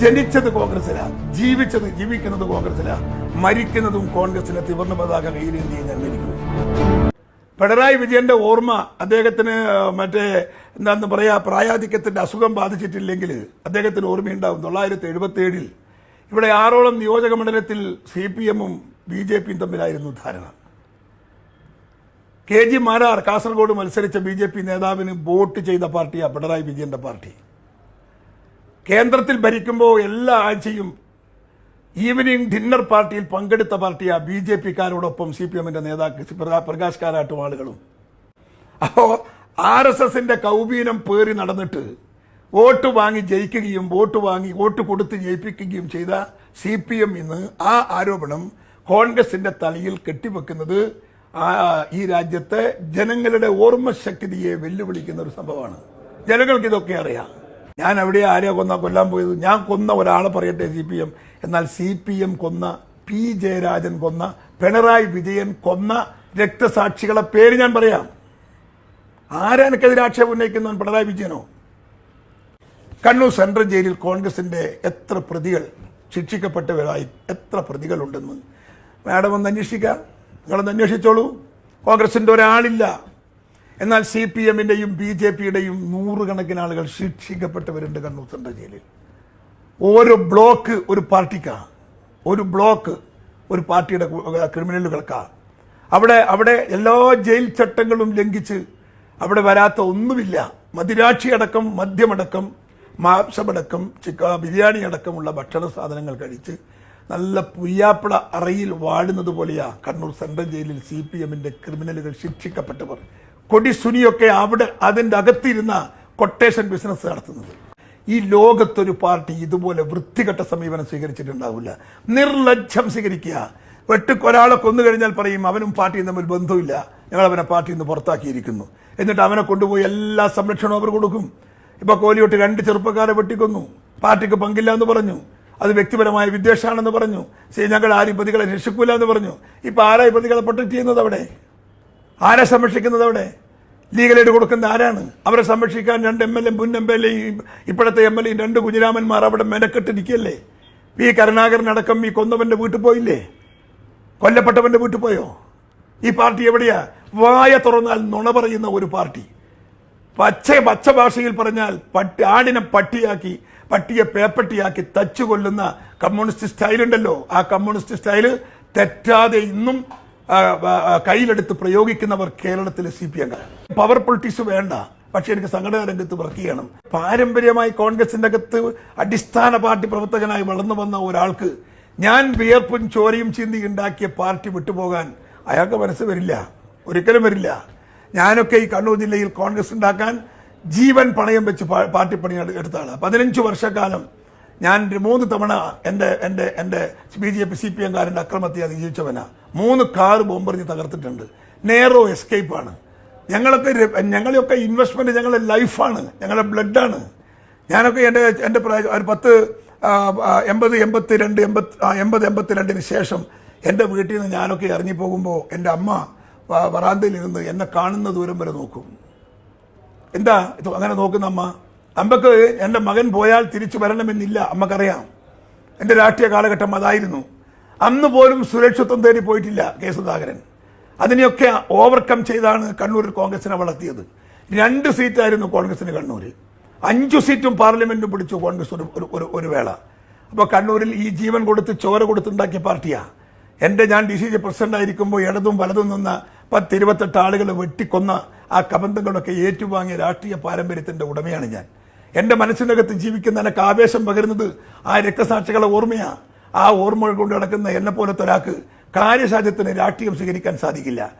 ജനിച്ചത് കോൺഗ്രസിലാ ജീവിച്ചത് ജീവിക്കുന്നത് കോൺഗ്രസിലാ മരിക്കുന്നതും കോൺഗ്രസിലെ തിവർന്ന പതാക കയ്യിലേന്തി ഞാൻ പിണറായി വിജയന്റെ ഓർമ്മ അദ്ദേഹത്തിന് മറ്റേ എന്താന്ന് പറയാ പ്രായാധിക്യത്തിന്റെ അസുഖം ബാധിച്ചിട്ടില്ലെങ്കിൽ അദ്ദേഹത്തിന് ഓർമ്മയുണ്ടാവും. തൊള്ളായിരത്തി എഴുപത്തി ഏഴിൽ ഇവിടെ ആറോളം നിയോജക മണ്ഡലത്തിൽ സി പി എമ്മും ബി ജെ പിയും തമ്മിലായിരുന്നു ധാരണ. കെ ജി മാരാർ കാസർഗോഡ് മത്സരിച്ച ബി ജെ പി നേതാവിന് വോട്ട് ചെയ്ത പാർട്ടിയാണ് പിണറായി വിജയന്റെ പാർട്ടി. കേന്ദ്രത്തിൽ ഭരിക്കുമ്പോൾ എല്ലാ ആഴ്ചയും ഈവനിങ് ഡിന്നർ പാർട്ടിയിൽ പങ്കെടുത്ത പാർട്ടിയാണ് ബി ജെ പിക്കാരോടൊപ്പം സി പി എമ്മിന്റെ നേതാക്കൾ പ്രകാ- പ്രകാശ് കാരാട്ടും ആളുകളും. അപ്പോ ആർ എസ് എസിന്റെ കൗബീനം പേറി നടന്നിട്ട് വോട്ട് വാങ്ങി ജയിക്കുകയും വോട്ട് വാങ്ങി വോട്ട് കൊടുത്ത് ജയിപ്പിക്കുകയും ചെയ്ത സി പി എം ഇന്ന് ആ ആരോപണം കോൺഗ്രസിന്റെ തലയിൽ കെട്ടിവെക്കുന്നത് ഈ രാജ്യത്തെ ജനങ്ങളുടെ ഓർമ്മശക്തിയെ വെല്ലുവിളിക്കുന്ന ഒരു സംഭവമാണ്. ജനങ്ങൾക്ക് ഇതൊക്കെ അറിയാം. ഞാൻ അവിടെ ആരെയാ കൊന്ന കൊല്ലാൻ പോയത്? ഞാൻ കൊന്ന ഒരാളെ പറയട്ടെ സി പി എം. എന്നാൽ സി പി എം കൊന്ന പി ജയരാജൻ കൊന്ന പിണറായി വിജയൻ കൊന്ന രക്തസാക്ഷികളെ പേര് ഞാൻ പറയാം. ആരാനക്കെതിരെ ആക്ഷേപം ഉന്നയിക്കുന്നവൻ? പിണറായി വിജയനോ? കണ്ണൂർ സെൻട്രൽ ജയിലിൽ കോൺഗ്രസിന്റെ എത്ര പ്രതികൾ ശിക്ഷിക്കപ്പെട്ടവരായി എത്ര പ്രതികളുണ്ടെന്ന്? മാഡം ഒന്ന് അന്വേഷിക്കുക നിങ്ങളൊന്ന് അന്വേഷിച്ചോളൂ. കോൺഗ്രസിന്റെ ഒരാളില്ല. എന്നാൽ സി പി എമ്മിന്റെയും ബി ജെ പിയുടെയും നൂറുകണക്കിന് ആളുകൾ ശിക്ഷിക്കപ്പെട്ടവരുണ്ട് കണ്ണൂർ സെൻട്രൽ ജയിലിൽ. ഓരോ ബ്ലോക്ക് ഒരു പാർട്ടിക്കാണ് ഒരു ബ്ലോക്ക് ഒരു പാർട്ടിയുടെ ക്രിമിനലുകൾക്കാണ് അവിടെ അവിടെ എല്ലാ ജയിൽ ചട്ടങ്ങളും ലംഘിച്ച് അവിടെ വരാത്ത ഒന്നുമില്ല. മദിരാക്ഷി അടക്കം മദ്യമടക്കം മാംസമടക്കം ചിക്ക ബിരിയാണി അടക്കമുള്ള ഭക്ഷണ സാധനങ്ങൾ കഴിച്ച് നല്ല പുയ്യാപ്പിള അറയിൽ വാടുന്നത് പോലെയാ കണ്ണൂർ സെൻട്രൽ ജയിലിൽ സി പി എമ്മിന്റെ ക്രിമിനലുകൾ ശിക്ഷിക്കപ്പെട്ടവർ. കൊടിസുനിയൊക്കെ അവിടെ അതിന്റെ അകത്തിരുന്ന കൊട്ടേഷൻ ബിസിനസ് നടത്തുന്നത്. ഈ ലോകത്തൊരു പാർട്ടി ഇതുപോലെ വൃത്തികെട്ട സമീപനം സ്വീകരിച്ചിട്ടുണ്ടാവില്ല. നിർലജ്ജം സ്വീകരിക്കുക. വെട്ടുക്ക് ഒരാളെ കൊന്നു കഴിഞ്ഞാൽ പറയും അവനും പാർട്ടിയും തമ്മിൽ ബന്ധമില്ല. ഞങ്ങൾ അവനെ പാർട്ടിയിൽ നിന്ന് പുറത്താക്കിയിരിക്കുന്നു. എന്നിട്ട് അവനെ കൊണ്ടുപോയി എല്ലാ സംരക്ഷണവും അവർ കൊടുക്കും. ഇപ്പൊ കോലിയോട്ട് രണ്ട് ചെറുപ്പക്കാരെ വെട്ടിക്കൊന്നു. പാർട്ടിക്ക് പങ്കില്ല എന്ന് പറഞ്ഞു. അത് വ്യക്തിപരമായ വിദ്വേഷമാണെന്ന് പറഞ്ഞു. ഞങ്ങൾ ആരും പ്രതികളെ രക്ഷിക്കൂല എന്ന് പറഞ്ഞു. ഇപ്പൊ ആരായി പ്രതികളെ പ്രൊട്ടക്ട് ചെയ്യുന്നത് അവിടെ? ആരെ സംരക്ഷിക്കുന്നത് അവിടെ? എയ്ഡ് കൊടുക്കുന്ന ആരാണ്? അവരെ സംരക്ഷിക്കാൻ രണ്ട് എം എൽ എ മുൻ എം എൽ എയും ഇപ്പോഴത്തെ എം എൽ എയും രണ്ട് കുഞ്ഞിരാമന്മാർ അവിടെ മെനക്കെട്ടിരിക്കല്ലേ പി കരുണാകരൻ അടക്കം ഈ കൊന്നവന്റെ വീട്ടിൽ പോയില്ലേ? കൊല്ലപ്പെട്ടവന്റെ വീട്ടിൽ പോയോ? ഈ പാർട്ടി എവിടെയാ? വായ തുറന്നാൽ നുണ പറയുന്ന ഒരു പാർട്ടി. പച്ച പച്ച ഭാഷയിൽ പറഞ്ഞാൽ പട്ടി ആടിനെ പട്ടിയാക്കി പട്ടിയെ പേപ്പട്ടിയാക്കി തച്ചു കൊല്ലുന്ന കമ്മ്യൂണിസ്റ്റ് സ്റ്റൈലുണ്ടല്ലോ. ആ കമ്മ്യൂണിസ്റ്റ് സ്റ്റൈൽ തെറ്റാതെ ഇന്നും കയ്യിലെടുത്ത് പ്രയോഗിക്കുന്നവർ കേരളത്തിലെ സി പി എംകാരാണ് പവർ പൊളിറ്റിക്സ് വേണ്ട. പക്ഷെ എനിക്ക് സംഘടനാ രംഗത്ത് വർക്ക് ചെയ്യണം. പാരമ്പര്യമായി കോൺഗ്രസിന്റെ അകത്ത് അടിസ്ഥാന പാർട്ടി പ്രവർത്തകനായി വളർന്നു വന്ന ഒരാൾക്ക് ഞാൻ വിയർപ്പും ചോരയും ചിന്തി ഉണ്ടാക്കിയ പാർട്ടി വിട്ടുപോകാൻ അയാൾക്ക് മനസ്സ് വരില്ല. ഒരിക്കലും വരില്ല. ഞാനൊക്കെ ഈ കണ്ണൂർ ജില്ലയിൽ കോൺഗ്രസ് ഉണ്ടാക്കാൻ ജീവൻ പണയം വെച്ച് പാർട്ടി പണി എടുത്താണ് പതിനഞ്ച് വർഷക്കാലം ഞാൻ മൂന്ന് തവണ എന്റെ എന്റെ എന്റെ B J P C P എംകാരന്റെ അക്രമത്തെ അതിജീവിച്ചവനാ മൂന്ന് കാർ ബോംബെറിഞ്ഞ് തകർത്തിട്ടുണ്ട്. നേരോ എസ്കേപ്പാണ് ഞങ്ങളൊക്കെ ര- ഞങ്ങളെയൊക്കെ ഇൻവെസ്റ്റ്മെന്റ് ഞങ്ങളുടെ ലൈഫാണ് ഞങ്ങളുടെ ബ്ലഡാണ് ഞാനൊക്കെ എന്റെ എന്റെ പ്രായ- ഒരു പത്ത് എൺപത് എൺപത്തി രണ്ട് എൺപത്തി എൺപത് എൺപത് എൺപത്തിരണ്ടിന് ശേഷം എന്റെ വീട്ടിൽ നിന്ന് ഞാനൊക്കെ ഇറങ്ങിപ്പോകുമ്പോൾ എന്റെ അമ്മ വറാന്തയിൽ ഇരുന്ന് എന്നെ കാണുന്ന ദൂരം വരെ നോക്കും. എന്താ? അങ്ങനെ നോക്കുന്ന അമ്മ? അമ്മയ്ക്ക് എന്റെ മകൻ പോയാൽ തിരിച്ചു വരണമെന്നില്ല അമ്മക്കറിയാം. എന്റെ രാഷ്ട്രീയ കാലഘട്ടം അതായിരുന്നു. അന്ന് പോലും സുരക്ഷിത്വം തേടി പോയിട്ടില്ല കെ സുധാകരൻ. അതിനെയൊക്കെ ഓവർകം ചെയ്താണ് കണ്ണൂരിൽ കോൺഗ്രസിനെ വളർത്തിയത്. രണ്ട് സീറ്റായിരുന്നു കോൺഗ്രസിന് കണ്ണൂരിൽ. അഞ്ചു സീറ്റും പാർലമെന്റും പിടിച്ചു കോൺഗ്രസ് ഒരു ഒരു- ഒരു വേള. അപ്പോൾ കണ്ണൂരിൽ ഈ ജീവൻ കൊടുത്ത് ചോര കൊടുത്തുണ്ടാക്കിയ പാർട്ടിയാണ് എന്റെ ഞാൻ ഡി സി സി പ്രസിഡന്റ് ആയിരിക്കുമ്പോൾ ഇടതും വലതും നിന്ന പത്തിരുപത്തെട്ട് ആളുകൾ വെട്ടിക്കൊന്ന ആ കബന്ധങ്ങളൊക്കെ ഏറ്റുവാങ്ങിയ രാഷ്ട്രീയ പാരമ്പര്യത്തിന്റെ ഉടമയാണ് ഞാൻ. എന്റെ മനസ്സിനകത്ത് ജീവിക്കുന്ന എനിക്ക് ആവേശം പകരുന്നത് ആ രക്തസാക്ഷികളെ ഓർമ്മയാ. ആ ഓർമ്മകൾ കൊണ്ട് നടക്കുന്ന എന്നെ പോലത്തെ ഒരാൾക്ക് കാര്യസാധ്യത്തിന് രാഷ്ട്രീയം സ്വീകരിക്കാൻ സാധിക്കില്ല.